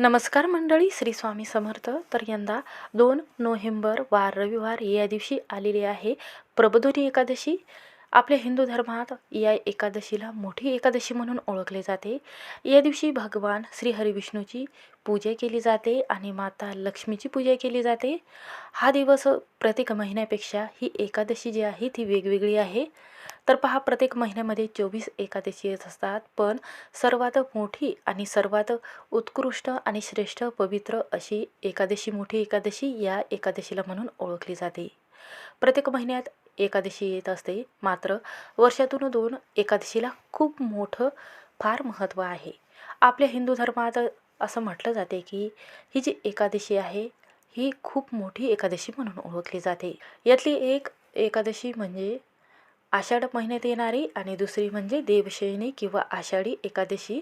नमस्कार मंडळी श्री स्वामी समर्थ. तर यंदा दोन नोव्हेंबर वार रविवार या दिवशी आलेली आहे प्रबोधनी एकादशी. आपल्या हिंदू धर्मात या एकादशीला मोठी एकादशी म्हणून ओळखले जाते. या दिवशी भगवान श्री हरिविष्णूची पूजा केली जाते आणि माता लक्ष्मीची पूजा केली जाते. हा दिवस प्रत्येक महिन्यापेक्षा ही एकादशी जी आहे ती वेगवेगळी आहे. तर पहा प्रत्येक महिन्यामध्ये चोवीस एकादशी येत असतात पण सर्वात मोठी आणि सर्वात उत्कृष्ट आणि श्रेष्ठ पवित्र अशी एकादशी मोठी एकादशी या एकादशीला म्हणून ओळखली जाते. प्रत्येक महिन्यात एकादशी येत असते मात्र वर्षातून दोन एकादशीला खूप मोठं फार महत्त्व आहे. आपल्या हिंदू धर्मात असं म्हटलं जाते की ही जी एकादशी आहे ही खूप मोठी एकादशी म्हणून ओळखली जाते. यातली एक एकादशी म्हणजे आषाढ महिन्यात येणारी आणि दुसरी म्हणजे देवशयनी किंवा आषाढी एकादशी.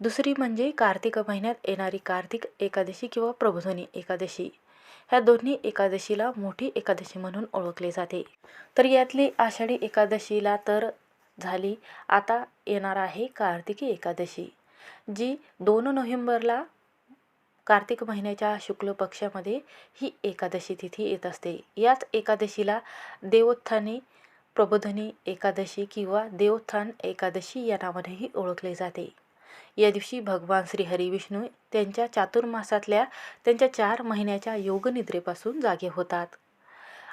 दुसरी म्हणजे कार्तिक महिन्यात येणारी कार्तिक एकादशी किंवा प्रबोधनी एकादशी. ह्या दोन्ही एकादशीला मोठी एकादशी म्हणून ओळखले जाते. तर यातली आषाढी एकादशीला तर झाली आता येणार आहे कार्तिकी एकादशी जी दोन नोव्हेंबरला कार्तिक महिन्याच्या शुक्ल पक्षामध्ये ही एकादशी तिथी येत असते. याच एकादशीला देवोत्थानी प्रबोधनी एकादशी किंवा देवोत्थान एकादशी या नावानेही ओळखले जाते. या दिवशी भगवान श्री हरी विष्णू त्यांच्या चातुर्मासातल्या त्यांच्या चार महिन्याच्या योगनिद्रेपासून जागे होतात.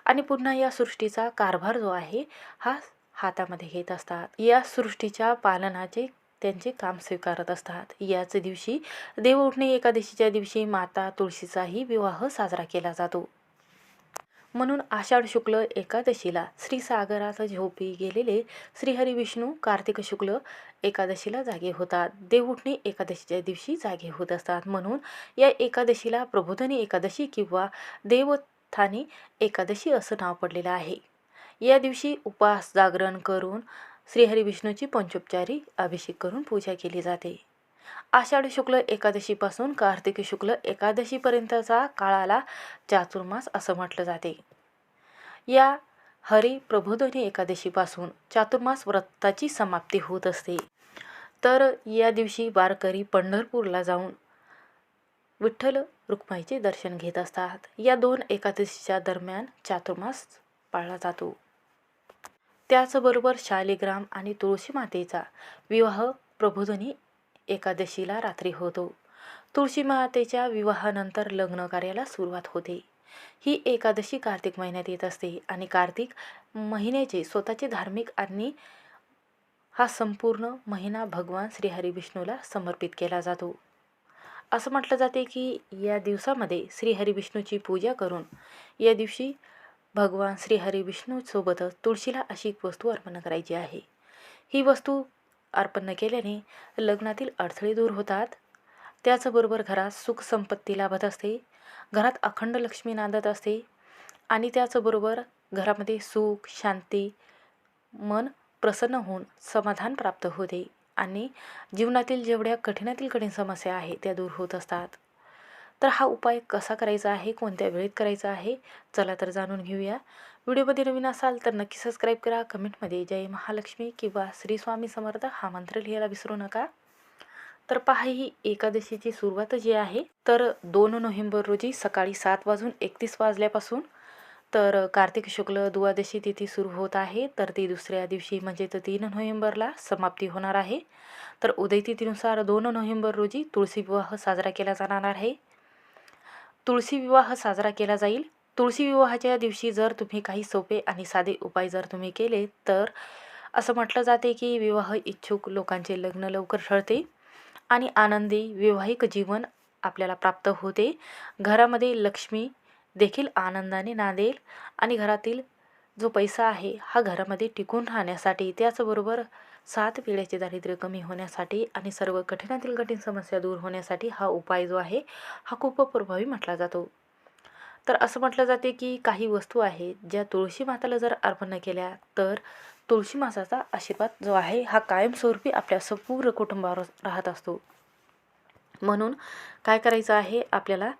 आणि पुन्हा या सृष्टीचा कारभार जो आहे हा हातामध्ये घेत असतात. या सृष्टीच्या पालनाचे त्यांचे काम स्वीकारत असतात. याच दिवशी देव उठणे एकादशीच्या दिवशी माता तुळशीचाही विवाह साजरा केला जातो. म्हणून आषाढ शुक्ल एकादशीला श्रीसागरात झोपी गेलेले श्रीहरी विष्णू कार्तिक शुक्ल एकादशीला जागे होतात. देवउठणी एकादशीच्या दिवशी जागे होत असतात. म्हणून या एकादशीला प्रबोधनी एकादशी किंवा देवथानी एकादशी असं नाव पडलेलं आहे. या दिवशी उपास जागरण करून श्रीहरी विष्णूची पंचोपचारी अभिषेक करून पूजा केली जाते. आषाढी शुक्ल एकादशीपासून कार्तिक शुक्ल एकादशीपर्यंतचा काळाला चातुर्मास असं म्हटलं जाते. या हरी प्रबोधनी एकादशीपासून चातुर्मास व्रताची समाप्ती होत असते. तर या दिवशी वारकरी पंढरपूरला जाऊन विठ्ठल रुक्माईचे दर्शन घेत असतात. या दोन एकादशीच्या दरम्यान चातुर्मास पाळला जातो. त्याचबरोबर शालिग्राम आणि तुळशी मातेचा विवाह प्रबोधनी एकादशीला रात्री होतो. तुळशी मातेच्या विवाहानंतर लग्न कार्याला सुरुवात होते. ही एकादशी कार्तिक महिन्यात येत असते आणि कार्तिक महिन्याचे स्वतःचे धार्मिक आणि हा संपूर्ण महिना भगवान श्रीहरी विष्णूला समर्पित केला जातो. असं म्हटलं जाते की या दिवसामध्ये श्रीहरी विष्णूची पूजा करून या दिवशी भगवान श्रीहरी विष्णूसोबतच तुळशीला अशी एक वस्तू अर्पण करायची आहे. ही वस्तू अर्पण केल्याने लग्नातील अडथळे दूर होतात. त्याचबरोबर घरात सुख संपत्ती लाभत असते. घरात अखंड लक्ष्मी नांदत असते. आणि त्याचबरोबर घरामध्ये सुख शांती मन प्रसन्न होऊन समाधान प्राप्त होते. आणि जीवनातील जेवढ्या कठीणातील कठीण समस्या आहे त्या दूर होत असतात. तर हा उपाय कसा करायचा आहे कोणत्या वेळेत करायचा आहे चला तर जाणून घेऊया. व्हिडिओमध्ये नवीन असाल तर नक्की सबस्क्राईब करा. कमेंटमध्ये जय महालक्ष्मी किंवा श्री स्वामी समर्थ हा मंत्र लिहायला विसरू नका. तर पहा ही एकादशीची सुरुवात जी आहे तर दोन नोव्हेंबर रोजी सकाळी सात वाजून एकतीस वाजल्यापासून तर कार्तिक शुक्ल द्वादशी तिथी सुरू होत आहे. तर ती दुसऱ्या दिवशी म्हणजे तर तीन नोव्हेंबरला समाप्ती होणार आहे. तर उदय तिथीनुसार दोन नोव्हेंबर रोजी तुळशी विवाह साजरा केला जाणार आहे. तुळशी विवाह साजरा केला जाईल. तुळशी विवाहाच्या दिवशी जर तुम्ही काही सोपे आणि साधे उपाय जर तुम्ही केले तर असं म्हटलं जाते की विवाह इच्छुक लोकांचे लग्न लवकर ठरते आणि आनंदी वैवाहिक जीवन आपल्याला प्राप्त होते. घरामध्ये लक्ष्मी देखील आनंदाने नांदेल आणि घरातील जो पैसा आहे हा घरामध्ये टिकून राहण्यासाठी त्याचबरोबर सात पिढ्याचे दारिद्र्य कमी होण्यासाठी आणि सर्व कठीणातील कठीण समस्या दूर होण्यासाठी हा उपाय जो आहे हा खूप प्रभावी म्हटला जातो. तर असं म्हटलं जाते की काही वस्तू आहेत ज्या तुळशी माताला जर अर्पण केल्या तर तुळशी मासाचा आशीर्वाद जो आहे हा कायमस्वरूपी आपल्या संपूर्ण कुटुंबावर राहत असतो. म्हणून काय करायचं आहे आपल्याला?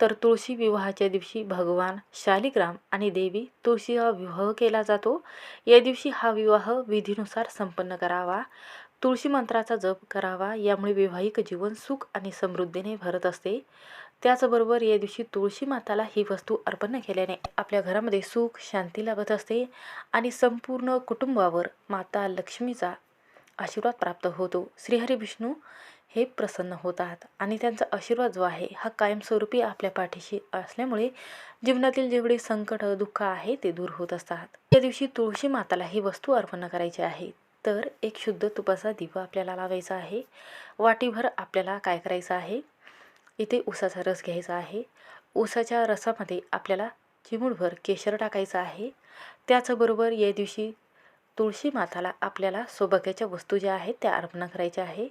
तर तुळशी विवाहाच्या दिवशी भगवान शालिग्राम आणि देवी तुळशी हा विवाह केला जातो. या दिवशी हा विवाह विधीनुसार संपन्न करावा. तुळशी मंत्राचा जप करावा. यामुळे वैवाहिक जीवन सुख आणि समृद्धीने भरत असते. त्याचबरोबर या दिवशी तुळशी माताला ही वस्तू अर्पण केल्याने आपल्या घरामध्ये सुख शांती लाभत असते आणि संपूर्ण कुटुंबावर माता लक्ष्मीचा आशीर्वाद प्राप्त होतो. श्रीहरी विष्णू हे प्रसन्न होतात आणि त्यांचा आशीर्वाद जो आहे हा कायमस्वरूपी आपल्या पाठीशी असल्यामुळे जीवनातील जेवढे संकट दुःख आहे ते दूर होत असतात. या दिवशी तुळशी माताला ही वस्तू अर्पण करायची आहे तर एक शुद्ध तुपाचा दिवा आपल्याला लावायचा आहे. वाटीभर आपल्याला काय करायचं आहे? इथे ऊसाचा रस घ्यायचा आहे. ऊसाच्या रसामध्ये आपल्याला चिमूटभर केशर टाकायचं आहे. त्याचबरोबर या दिवशी तुळशी माताला आपल्याला सौभाग्याच्या वस्तू ज्या आहेत त्या अर्पण करायच्या आहे.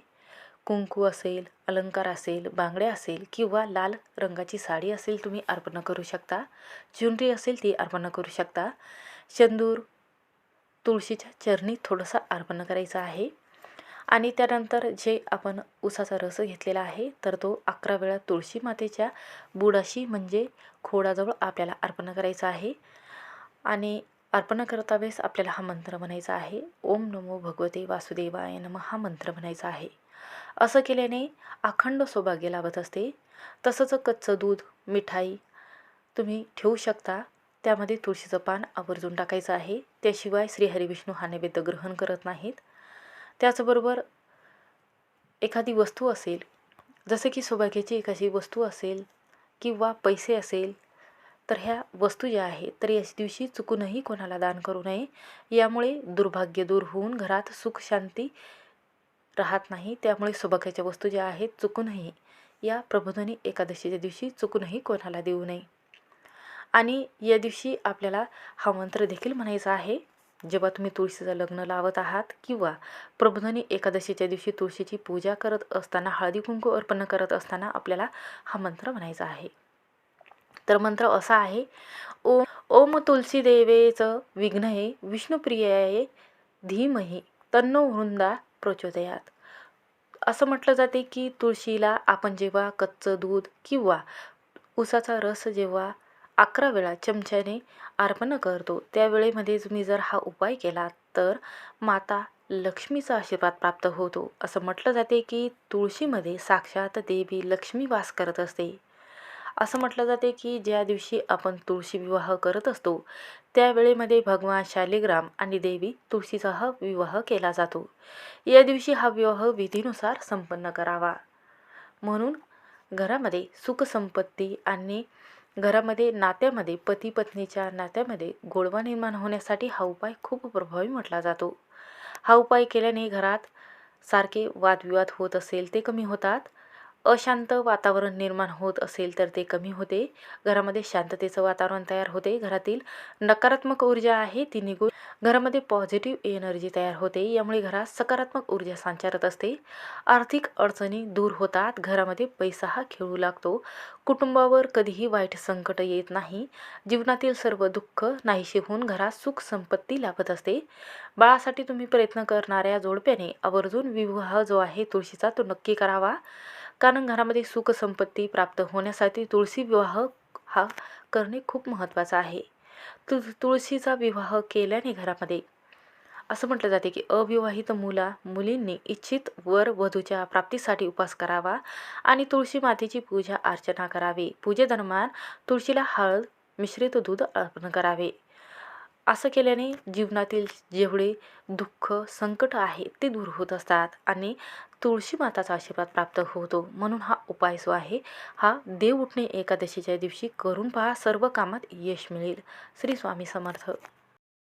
कुंकू असेल अलंकार असेल बांगड्या असेल किंवा लाल रंगाची साडी असेल तुम्ही अर्पण करू शकता. चुनरी असेल ती अर्पण करू शकता. चंदूर तुळशीच्या चरणी थोडंसं अर्पण करायचं आहे. आणि त्यानंतर जे आपण उसाचा रस घेतलेला आहे तर तो अकरा वेळा तुळशी मातेच्या बुडाशी म्हणजे खोडाजवळ आपल्याला अर्पण करायचा आहे. आणि अर्पण करता वेळेस आपल्याला हा मंत्र म्हणायचा आहे ओम नमो भगवते वासुदेवाय नम हा मंत्र म्हणायचा आहे. असं केल्याने अखंड सौभाग्य लाभत असते. तसंच कच्चं दूध मिठाई तुम्ही ठेवू शकता. त्यामध्ये तुळशीचं पान आवर्जून टाकायचं आहे. त्याशिवाय श्रीहरिविष्णू हा नैवेद्य ग्रहण करत नाहीत. त्याचबरोबर एखादी वस्तू असेल जसं की सौभाग्याची एखादी वस्तू असेल किंवा पैसे असेल तर ह्या वस्तू ज्या आहेत तर याच दिवशी चुकूनही कोणाला दान करू नये. यामुळे दुर्भाग्य दूर होऊन घरात सुख शांती राहत नाही. त्यामुळे सौभाग्याच्या वस्तू ज्या आहेत चुकूनही या प्रबोधनी एकादशीच्या दिवशी चुकूनही कोणाला देऊ नये. आणि या दिवशी आपल्याला हा मंत्र देखील म्हणायचा आहे जेव्हा तुम्ही तुळशीचं लग्न लावत आहात किंवा प्रबोधनी एकादशीच्या दिवशी तुळशीची पूजा करत असताना हळदी कुंकू अर्पण करत असताना आपल्याला हा मंत्र म्हणायचा आहे. तर मंत्र असा आहे ओम ओम तुलसी देवेचं विघ्न हे विष्णुप्रियाये धीमही तन्नो वृंदा प्रचोदयात. असं म्हटलं जाते की तुळशीला आपण जेव्हा कच्चं दूध किंवा उसाचा रस जेव्हा अकरा वेळा चमच्याने अर्पण करतो. त्यावेळेमध्ये तुम्ही जर हा उपाय केला तर माता लक्ष्मीचा आशीर्वाद प्राप्त होतो. असं म्हटलं जाते की तुळशीमध्ये साक्षात देवी लक्ष्मी वास करत असते. असं म्हटलं जाते की ज्या दिवशी आपण तुळशी विवाह करत असतो त्यावेळेमध्ये भगवान शालिग्राम आणि देवी तुळशीचा हा विवाह केला जातो. या दिवशी हा विवाह विधीनुसार संपन्न करावा. म्हणून घरामध्ये सुखसंपत्ती आणि घरामध्ये नात्यामध्ये पती पत्नीच्या नात्यामध्ये गोडवा निर्माण होण्यासाठी हा उपाय खूप प्रभावी म्हटला जातो. हा उपाय केल्याने घरात सारखे वादविवाद होत असेल ते कमी होतात. अशांत वातावरण निर्माण होत असेल तर ते कमी होते. घरामध्ये शांततेचं वातावरण तयार होते. घरातील नकारात्मक ऊर्जा आहे ती निघून घरामध्ये पॉझिटिव्ह एनर्जी तयार होते. यामुळे घरात सकारात्मक ऊर्जा संचारत असते. आर्थिक अडचणी दूर होतात. घरामध्ये पैसा हा खेळू लागतो. कुटुंबावर कधीही वाईट संकट येत नाही. जीवनातील सर्व दुःख नाहीशी होऊन घरात सुख संपत्ती लाभत असते. बाळासाठी तुम्ही प्रयत्न करणाऱ्या जोडप्याने आवर्जून विवाह जो आहे तुळशीचा तो नक्की करावा. कारण घरामध्ये सुखसंपत्ती प्राप्त होण्यासाठी तुळशी विवाह हा करणे खूप महत्त्वाचं आहे. तु तुळशीचा विवाह केल्याने घरामध्ये. असं म्हटलं जाते की अविवाहित मुला मुलींनी इच्छित वर वधूच्या प्राप्तीसाठी उपास करावा आणि तुळशी मातेची पूजा अर्चना करावी. पूजेदरम्यान तुळशीला हळद मिश्रित दूध अर्पण करावे. असं केल्याने जीवनातील जेवढे दुःख संकट आहे ते दूर होत असतात आणि तुळशी माताचा आशीर्वाद प्राप्त होतो. म्हणून हा उपाय जो आहे हा देव उठणे एकादशीच्या दिवशी करून पहा. सर्व कामात यश मिळेल. श्री स्वामी समर्थ.